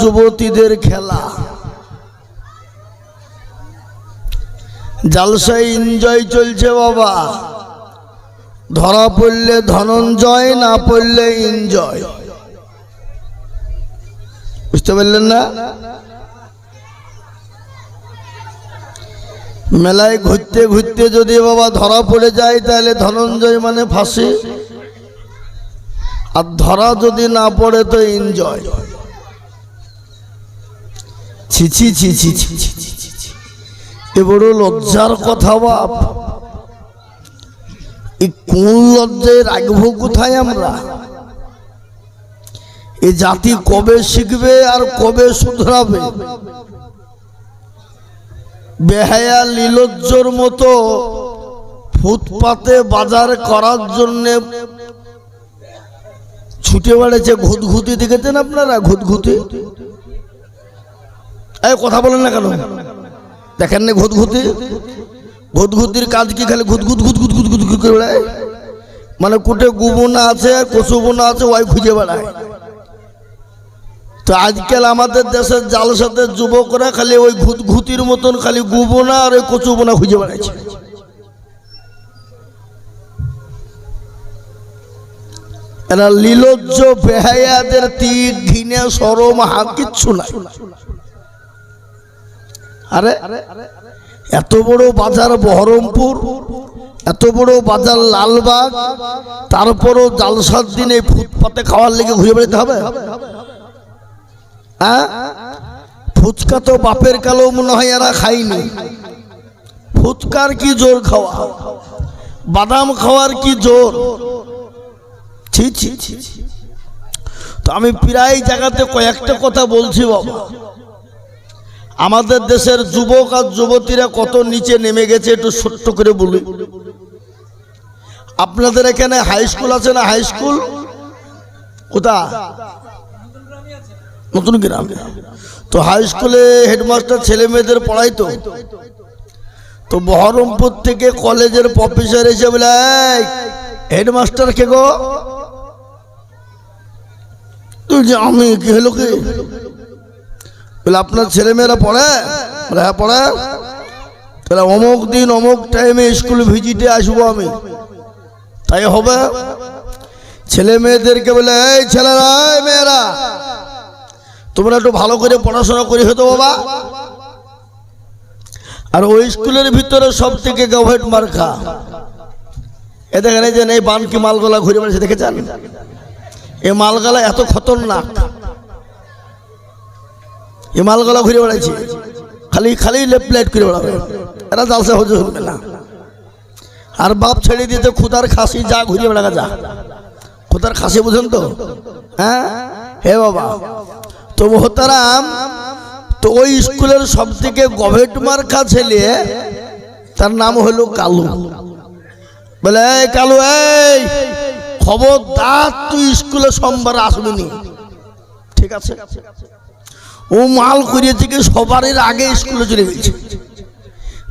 যুবতীদের খেলা। জালসায় এনজয় চলছে বাবা। ধরা পড়লে ধনঞ্জয়, না পড়লে এনজয় বুঝতে পারলেন না? মেলায় ঘুরতে ঘুরতে যদি বাবা ধরা পড়ে যায়, তাহলে ধনঞ্জয় মানে ফাঁসি। আর ধরা যদি না পড়ে তো এনজয় ছি ছি ছি ছি ছি এ বড় লজ্জার কথা বাপ। এ কোন লজ্জায় রাখব কোথায় আমরা? এ জাতি কবে শিখবে আর কবে শুধরাবে? বেহায়া লীলজ্জর মতো ফুটপাতে বাজার করার জন্যে ছুটে বেড়েছে ঘুতঘুতি, দেখেছেন আপনারা ঘুতঘুতি? এই কথা বলেন না কেন? দেখেন না ঘুতঘুতি। ঘুতঘুতির কাজ কি খালি ঘুতঘুত ঘুতঘুত ঘুতঘুত ঘুত করে বেড়ায়? মানে কুটে গুবনা আছে কচু বোনা আছে ওই খুঁজে বেড়ায়। তো আজকাল আমাদের দেশের জালসাতে যুবকরা খালি ওই ঘুতঘুতির মতন খালি গুবনা আর ওই কচু বোনা খুঁজে বেড়াচ্ছে এরা লীলজ্জ বেহায়াদের তীর ঘিনে সরম হাত কিচ্ছু নাই। আরে, এত বড় বাজার বহরমপুর, এত বড় বাজার লালবাগ, তারপরও জালসার দিনে ফুটপাতে খাওয়ার লেগে ঘুরে বেড়াতে হবে? হ্যাঁ? ফুচকা তো বাপের কালো মনে হয় এরা খাইনি ফুচকার কি জোর খাওয়া? বাদাম খাওয়ার কি জোর? ছি ছি ছি। তো আমি প্রায় জায়গাতে কয়েকটা কথা বলছি বাবা। আমাদের দেশের যুবক আর যুবতীরা কত নিচে নেমে গেছে একটু ছোট্ট করে বলি। আপনাদের এখানে হাই স্কুল আছে না হাই স্কুল কোথা নতুন গ্রাম। তো হাই স্কুলে হেডমাস্টার ছেলে মেয়েদের পড়াই তো তো বহরমপুর থেকে কলেজের প্রফেসর এসে বলে হেডমাস্টার কে গো? তুই যে আমি, কি হলো কি? বলে, আপনার ছেলেমেয়েরা পড়ে? বলে হ্যাঁ পড়ে। তাহলে অমুক দিন, অমুক টাইমে স্কুল ভিজিটে আসব আমি। তাই হবে। ছেলে মেয়েদেরকে বলে, এই ছেলেরা মেয়েরা, তোমরা একটু ভালো করে পড়াশোনা করি হতো বাবা। আর ওই স্কুলের ভিতরে সব থেকে গভর্নমেন্ট মার্কা। এ দেখেন, এই যে, এই বানকি মালগোলা ঘুরে বেড়েছে দেখেছেন? এই মালগালা এত খতরনাক। এই মালগালা ঘুরে বেড়াইছে। খালি খালি লেফট লাইট করে বেড়াবে। এরা জালসা হজে হবে না। আর বাপ ছেড়ে দিতে খুদার খাসি যা ঘুরে বেড়াগা যা। খুদার খাসি বুঝেন তো? হ্যাঁ? হে বাবা। তো মোহতারাম, তো ওই স্কুলের সব থেকে গভেট মার্কা ছেলে, তার নাম হলো কালু। বলে, এই কালু, এই, খবরদার তুই স্কুলে সোমবার আসবি ঠিক আছে? ও মাল করিয়েছে থেকে সবারই আগে স্কুলে চলে গেছে।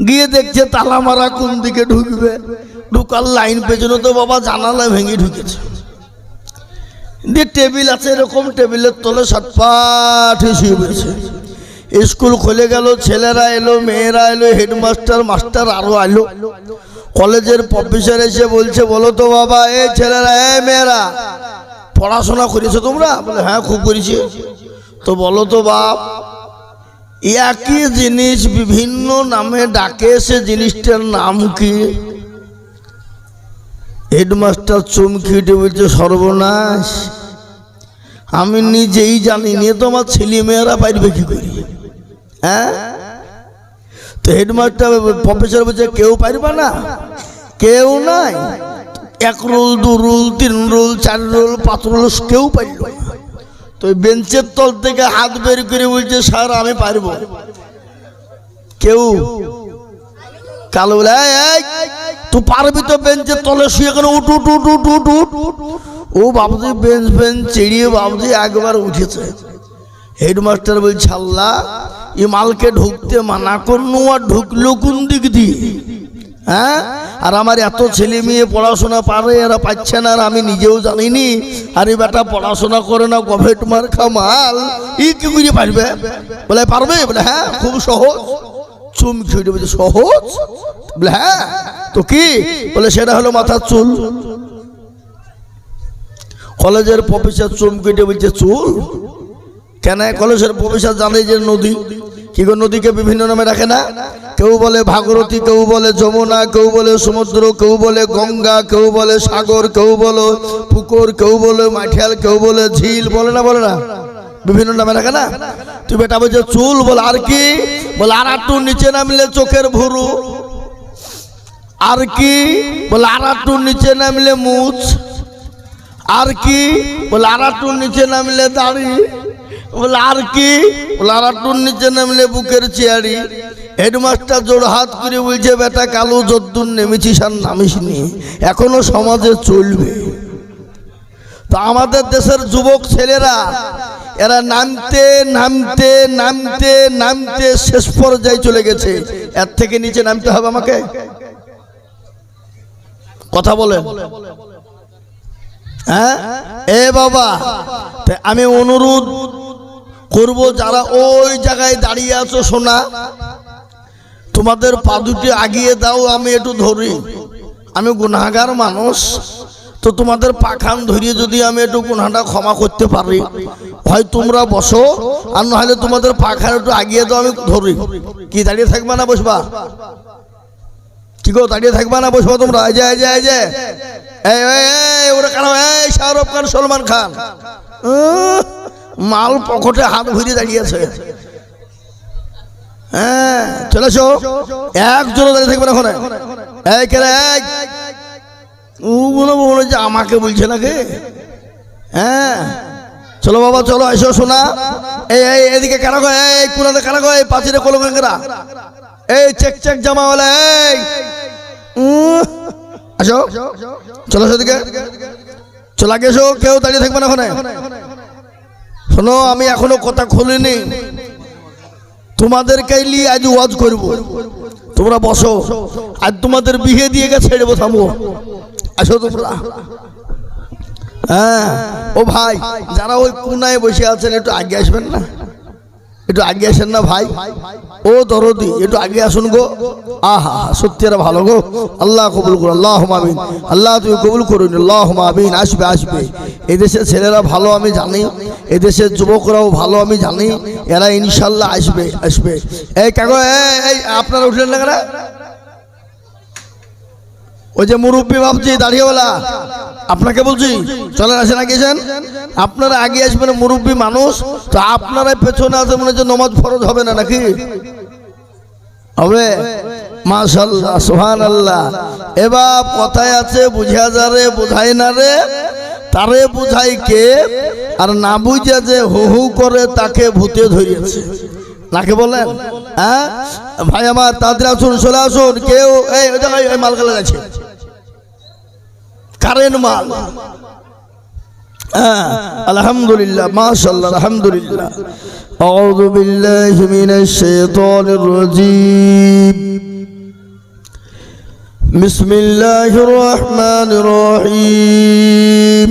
গিয়ে দেখছে তালা মারা কোন দিকে ঢুকবে। ঢুকার লাইন পেছনে তো বাবা জানালা ভেঙে ঢুকেছে। দিয়ে টেবিল আছে এরকম টেবিলের তলে সাতপাঠ শুয়ে পড়েছে স্কুল খুলে গেল, ছেলেরা এলো, মেয়েরা এলো, হেডমাস্টার, মাস্টার আরও এলো কলেজের প্রফেসর এসে বলছে, বলো তো বাবা এ ছেলেরা এ মেয়েরা, পড়াশোনা করেছ তোমরা? বলে হ্যাঁ খুব করেছি। তো বলো তো বাপ, একই জিনিস বিভিন্ন নামে ডাকে, সে জিনিসটার নাম কি? হেডমাস্টার চমকি উঠে বলছে, সর্বনাশ। আমি নিজেই জানি, নিয়ে তো আমার ছেলে মেয়েরা পারবে কি করি? হ্যাঁ? তো হেডমাস্টার প্রফেসর বলছে, কেউ পারবে না, কেউ নাই। এক রোল, দু রোল, তিন রোল, চার রোল, পাঁচ রোল, কেউ পারল। তো বেঞ্চের তল থেকে হাত বের করে বলছে স্যার আমি পারব। কেউ কালো বলে "এই, এই, তুই পারবি তো বেঞ্চের তলে শুয়ে কেন? উঠু উঠ উঠ উঠ উঠ। ও বাবুজি বেঞ্চ বেঞ্চ চেড়িয়ে বাবুজি একবার উঠেছে। হেডমাস্টার বলছে আল্লাহ এই মালকে ঢুকতে মানা করনু আর ঢুকলো কোন দিক দিয়ে? হ্যাঁ? আর আমার এত ছেলে মেয়ে পড়াশোনা পারে, এরা পাচ্ছে না, আর আমি নিজেও জানিনি। আর এই বেটা পড়াশোনা করে না, গভেট মার খামাল ই কি করে পারবে? বলে পারবে? বলে হ্যাঁ খুব সহজ। চুমকি উঠে বলছে সহজ? বলে হ্যাঁ তো কি? বলে, সেটা হলো মাথার চুল। কলেজের প্রফেসর চুমকিটে বলছে, চুল? কেন? কলেজের প্রফেসর জানে যে নদী। কি গো নদীকে বিভিন্ন নামে রাখে না? কেউ বলে ভাগরথী, কেউ বলে যমুনা, কেউ বলে সমুদ্র, কেউ বলে গঙ্গা, কেউ বলে সাগর, কেউ বলে পুকুর, কেউ বলে মাঠিয়াল কেউ বলে ঝিল, বলে না বলে না? বিভিন্ন নামে রাখে না? তুই বেটা বলছে, চুল বল, আর কি? বলে, আর একটু নিচে নামলে চোখের ভুরু। আর কি? বলে, আর একটু নিচে নামলে মুছ। আর কি? বলে, আর একটু নিচে নামলে দাড়ি। আর কি? একটু নিচে নামলে বুকের চেয়ারি। হেডমাস্টার জোর হাত করে বলছে, বেটা, কালো যদ্দুর নেমেছিস আর নামিস নি। এখনও সমাজে চলবে। তো আমাদের দেশের যুবক ছেলেরা, এরা নামতে নামতে নামতে নামতে শেষ পর্যায়ে চলে গেছে। এর থেকে নিচে নামতে হবে আমাকে? কথা বলেন। হ্যাঁ? এ বাবা আমি অনুরোধ করব যারা ওই জায়গায় দাঁড়িয়ে আছো শোনা তোমাদের পা দুটি আগিয়ে দাও, আমি একটু ধরি। আমি গুনাগার মানুষ। তো তোমাদের পাখান ধরিয়ে যদি আমি একটু গুনাটা ক্ষমা করতে পারি, হয় তোমরা বসো, আর নাহলে তোমাদের পাখান একটু আগিয়ে দাও, আমি ধরি। কি, দাঁড়িয়ে থাকবা না বসবা? কি গো, দাঁড়িয়ে থাকবা না বসবা তোমরা? এই যে এই যে এই যে। এই ওরা কারও, এই শাহরুখ খান, সলমান খান। মাল পকেটে হাত ভরিয়ে দাঁড়িয়েছে। হ্যাঁ চলে এসো একজন দাঁড়িয়ে থাকবে না ওখানে। এই কে রে মনে হচ্ছে আমাকে বলছে নাকি? হ্যাঁ চলো বাবা চলো এসো শোনা এই এই এদিকে কেন গো? এই কোনাতে কেন গো? এই পাঁচিরে কলকাঙ্কেরা এই চেক চেক জামাওয়ালা এই। উহ, আসো। চলো সেদিকে। চলে এসো কেউ দাঁড়িয়ে থাকবে না ওখানে। শোনো, আমি এখনও কথা খুলিনি। তোমাদেরকে কাইলি আজ ওয়াজ করব। তোমরা বসো। আজ তোমাদের বিয়ে দিয়ে গেছে, ছেড়ে থামো আসো তোমরা। হ্যাঁ ও ভাই, যারা ওই কোনায় বসে আছেন, একটু আগে আসবেন না? একটু আগে আসেন না ভাই? ও দরদি একটু আগে আসুন গো। আহা সত্যি আর ভালো গো। আল্লাহ কবুল করুন আল্লাহ মামিন আল্লাহ তুমি কবুল করুন আল্লাহ মামিন আসবে আসবে। এদেশের ছেলেরা ভালো আমি জানি। এদেশের যুবকরাও ভালো আমি জানি। এরা ইনশাল্লাহ আসবে আসবে। এই কাগজ এই, আপনারা উঠলেন না ওই যে মুরব্বী ভাবছি, দাঁড়িয়েওয়ালা। আপনাকে বলছি, চলেন আসেন আসেন আপনারা আগে আসবেন, মুরব্বী মানুষ, তো আপনারা পেছনে আছে, মনে হচ্ছে নমাজ ফরজ হবে না, নাকি? হবে? সোহান আল্লাহ এবার কথায় আছে না রে, তারে বুঝাই কে? আর না বুঝে যে হু হু করে তাকে ভূতে ধরিয়েছে। নাকে বলেন হ্যাঁ ভাই আমার তাদের আসুন চলে আসুন কেউ এই ওই জায়গায় ওই মাল গেলে গেছে কারেন্ট মাল হ্যাঁ আলহামদুলিল্লাহ মাশাল্লাহ আলহামদুলিল্লাহ أعوذ بالله من الشيطان الرجيم بسم الله الرحمن الرحيم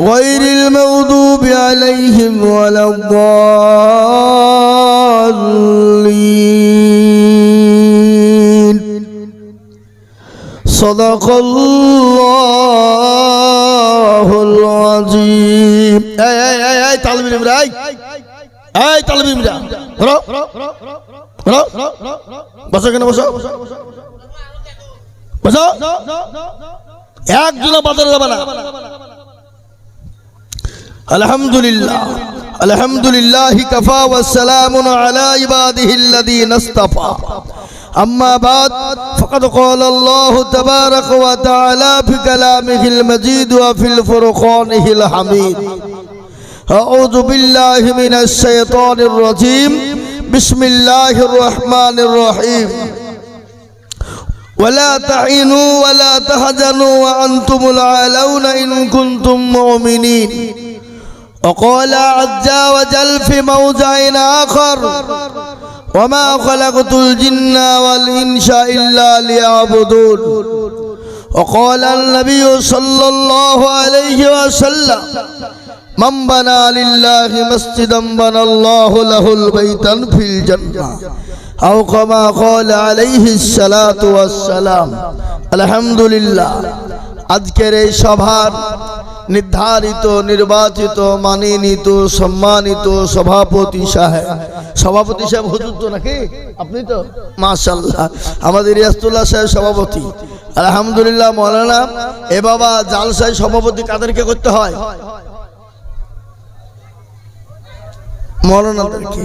غير المغضوب عليهم ولا الضالين صدق الله العظيم اي اي اي اي طالب العلم اي اي طالب العلم ধরো ধরো বসো কেন বসো বসো একজন বাজারে যাবে না আলহামদুলিল্লাহ আলহামদুলিল্লাহ কাফা ওয়া সালামুন আলা ইবাদিহি আল্লাযীনা ইসতাফা أما بعد فقد قال الله تبارك وتعالى في كلامه المجيد وفي الفرقانه الحميد أعوذ بالله من الشيطان الرجيم بسم الله الرحمن الرحيم ولا تعينوا ولا تهزنوا وأنتم العالون إن كنتم مؤمنين وقال عز وجل في موضع آخر وما خلقت الجن والإنس إلا ليعبدون وقال النبي صلى الله عليه وسلم من بنى لله مسجدا بنى الله له البيتا في الجنة أو كما قال عليه الصلاة والسلام الحمد لله أذكر شبار নির্ধারিত, নির্বাচিত, মানিনীত, সম্মানিত সভাপতি সাহেব। সভাপতি সাহেব হুজুর তো নাকি? আপনি তো? মাশাল্লাহ আমাদের রিয়াস্তুল্লাহ সাহেব সভাপতি। আলহামদুলিল্লাহ মৌলানা, এ বাবা জালসায় সভাপতি কাদেরকে করতে হয়? মরণাদেরকে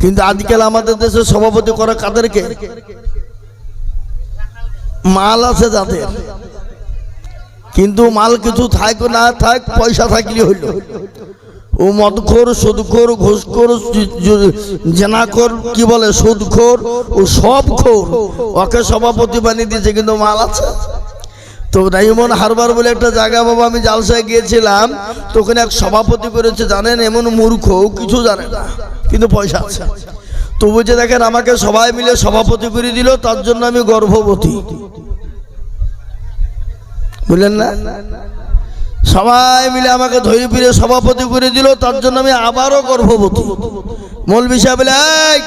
কিন্তু আজকাল আমাদের দেশে সভাপতি করে কাদেরকে? মাল আছে যাদের। কিন্তু মাল কিছু থাক, না থাক, পয়সা থাকলে হইল। ও মদখোর, সুদখোর, ঘুষখোর জেনাখোর, কি বলে, সুদখোর, ও সব খোর ওকে সভাপতি বানিয়ে দিয়েছে, কিন্তু মাল আছে। তো ডায়মন্ড হারবার বলে একটা জায়গা, বাবা, আমি জালসায় গিয়েছিলাম। তো ওখানে এক সভাপতি করেছে, জানেন, এমন মূর্খ কিছু জানে না, কিন্তু পয়সা আছে। তবু যে দেখেন, আমাকে সবাই মিলে সভাপতি করে দিল, তার জন্য আমি গর্ভবতী। বুঝলেন না? সবাই মিলে আমাকে ধৈর্য ফিরে সভাপতি করে দিল তার জন্য আমি আবারও গর্ভবতী। মৌলবি সাহেব বলে "এই,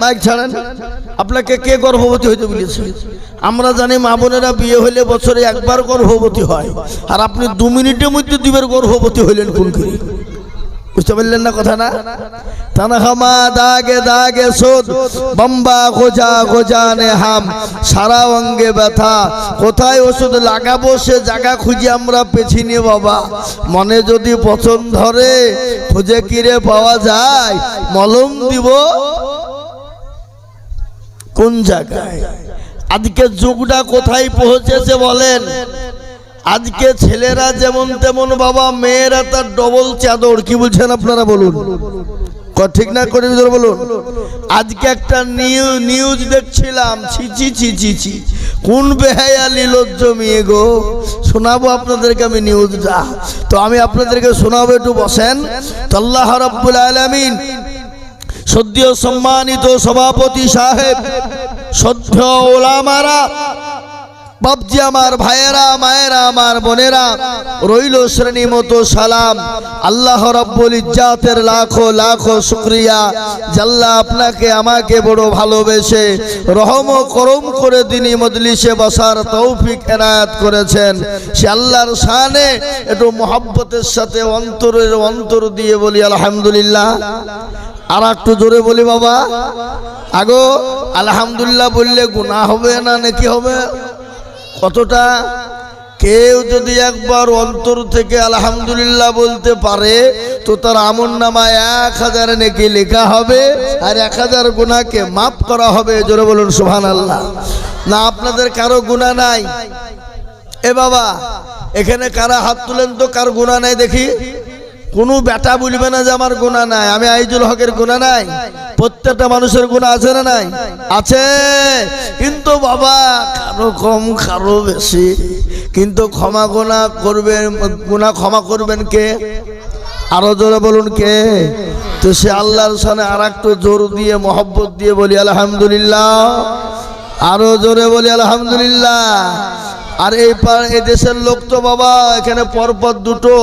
মাইক ছাড়েন। আপনাকে কে গর্ভবতী হইতে বলেছে? আমরা জানি মা বোনেরা বিয়ে হলে বছরে একবার গর্ভবতী হয়। আর আপনি দু মিনিটের মধ্যে দুবার গর্ভবতী হইলেন কোন করে? বুঝতে পারলেন না কথা না সারা অঙ্গে কোথায় ওষুধ লাগাবো সে খুঁজে আমরা পেছি নি বাবা। মনে যদি পছন্দ ধরে, খুঁজে কিরে পাওয়া যায়? মলম দিব কোন জায়গায়? আজকে যুগটা কোথায় পৌঁছেছে বলেন? আজকে ছেলেরা যেমন তেমন বাবা, মেয়েরা তার ডবল চাদর। কি বলছেন আপনারা বলুন? ঠিক না করে বলুন? আজকে একটা নিউ- নিউজ দেখছিলাম। ছিচি ছিচি ছি কোন বেহায়া লীলজ্জ মেয়ে গো? শোনাবো আপনাদেরকে আমি নিউজটা তো আমি আপনাদেরকে শোনাবো একটু, বসেন। তো আল্লাহ রাব্বুল আলামিন সদ্য সম্মানিত সভাপতি সাহেব, সদ্য ওলামারা বাবজি আমার ভাইয়েরা, মায়েরা, আমার বোনেরা, রইল শ্রেণি মতো সালাম। আল্লাহ রব্বুল ইজ্জাতের লাখো লাখো শুক্রিয়া। জাল্লা আপনাকে আমাকে বড় ভালোবেসে রহম করম করে তিনি মজলিসে বসার তৌফিক এনায়াত করেছেন। সে আল্লাহর শানে একটু মোহাব্বতের সাথে অন্তরের অন্তর দিয়ে বলি, আলহামদুলিল্লাহ। আর একটু জোরে বলি, বাবা। আগো, আলহামদুলিল্লাহ বললে গুনাহ হবে না, নাকি হবে? কতটা? কেউ যদি একবার অন্তর থেকে আলহামদুলিল্লাহ বলতে পারে, তো তার আমন নামায় এক হাজার নাকি লেখা হবে, আর এক হাজার গুণাকে মাফ করা হবে। জোরে বলুন সুহান আল্লাহ না, আপনাদের কারও গুণা নাই। এ বাবা, এখানে কারা হাত তুলেন তো কার গুণা নাই দেখি? কোনো বেটা বলবে না যে আমার গুণা নাই। আমি আইজুল হকের গুণা নাই। প্রত্যেকটা মানুষের গুণা আছে না নাই? আছে। কিন্তু বাবা কারও কম কারও বেশি। কিন্তু ক্ষমা গুণা করবেন গুণা ক্ষমা করবেন কে? আরও জোরে বলুন কে? তো সে আল্লাহর সামনে আর একটু জোর দিয়ে, মহব্বত দিয়ে বলি, আলহামদুলিল্লাহ। আরও জোরে বলি, আলহামদুলিল্লাহ। আর এই দেশের লোক তো বাবা, এখানে পরপর দুটো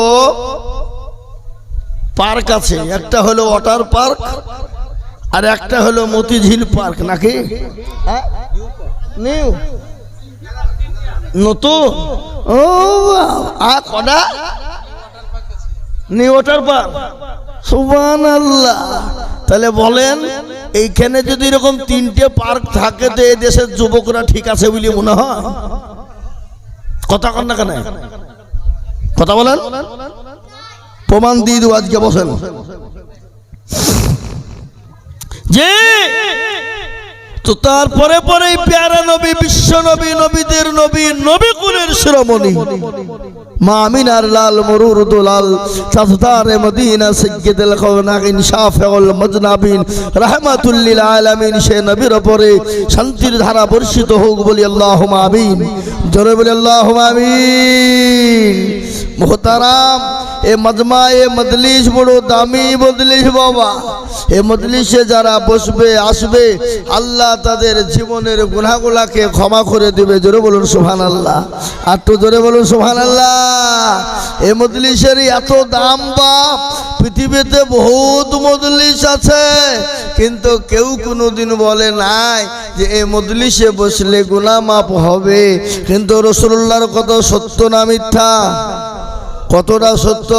পার্ক আছে, একটা হলো ওয়াটার পার্ক আর একটা হলো মতিঝিল পার্ক, নাকি? হ্যাঁ? নিউ। নতুন? ও আ কটা? New water park. সুবান আল্লাহ তাহলে বলেন, এইখানে যদি এরকম তিনটে পার্ক থাকে তো এই দেশের যুবকরা ঠিক আছে বলে মনে হয়? কথা কন না কেন? কথা বলেন। প্রমাণ দিয়ে দেবো আজকে বসেন। যে তো তারপরে পরে পেয়ারা নবী, বিশ্ব নবী, নবীদের নবী নবী কুলের শিরোমণি। মা আমিনার লাল, মরুর দুলাল সাজদার মদিনা সৈয়দুল কওনাইন শাফিউল মজনাবিন রাহমাতুল্লিল আলামিন, সে নবীর উপরে শান্তির ধারা বর্ষিত হোক বলি আল্লাহুম্মা আমিন। জোরে বলি আল্লাহুম্মা আমিন। মোহতারাম এ মজমা এ মজলিস বড় দামি মজলিস বাবা। এ মজলিসে যারা বসবে, আসবে, আল্লাহ তাদের জীবনের গুনাহগুলাকে ক্ষমা করে দিবে। জোরে বলুন সুহান আল্লাহ আর তো জোরে বলুন সুহান আল্লাহ এ মজলিসের এত দাম বাপ। পৃথিবীতে বহুত মজলিস আছে। কিন্তু কেউ কোনোদিন বলে নাই যে এই মজলিসে বসলে গুনাহ মাপ হবে। কিন্তু রসুল্লাহর কত সত্য না মিথ্যা? কতটা সত্য?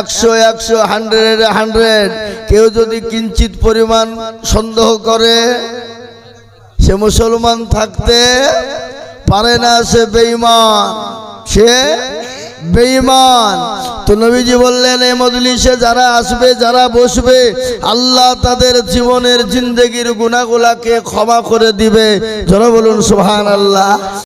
একশো একশো হান্ড্রেড হান্ড্রেড কেউ যদি কিঞ্চিত পরিমাণ সন্দেহ করে, সে মুসলমান থাকতে পারে না, সে বেঈমান। সে বেঈমান। তো নবীজি বললেন এই মজলিসে যারা আসবে, যারা বসবে, আল্লাহ তাদের জীবনের জিন্দগির গুণাগুলাকে ক্ষমা করে দিবে। যারা বলুন সুবহান আল্লাহ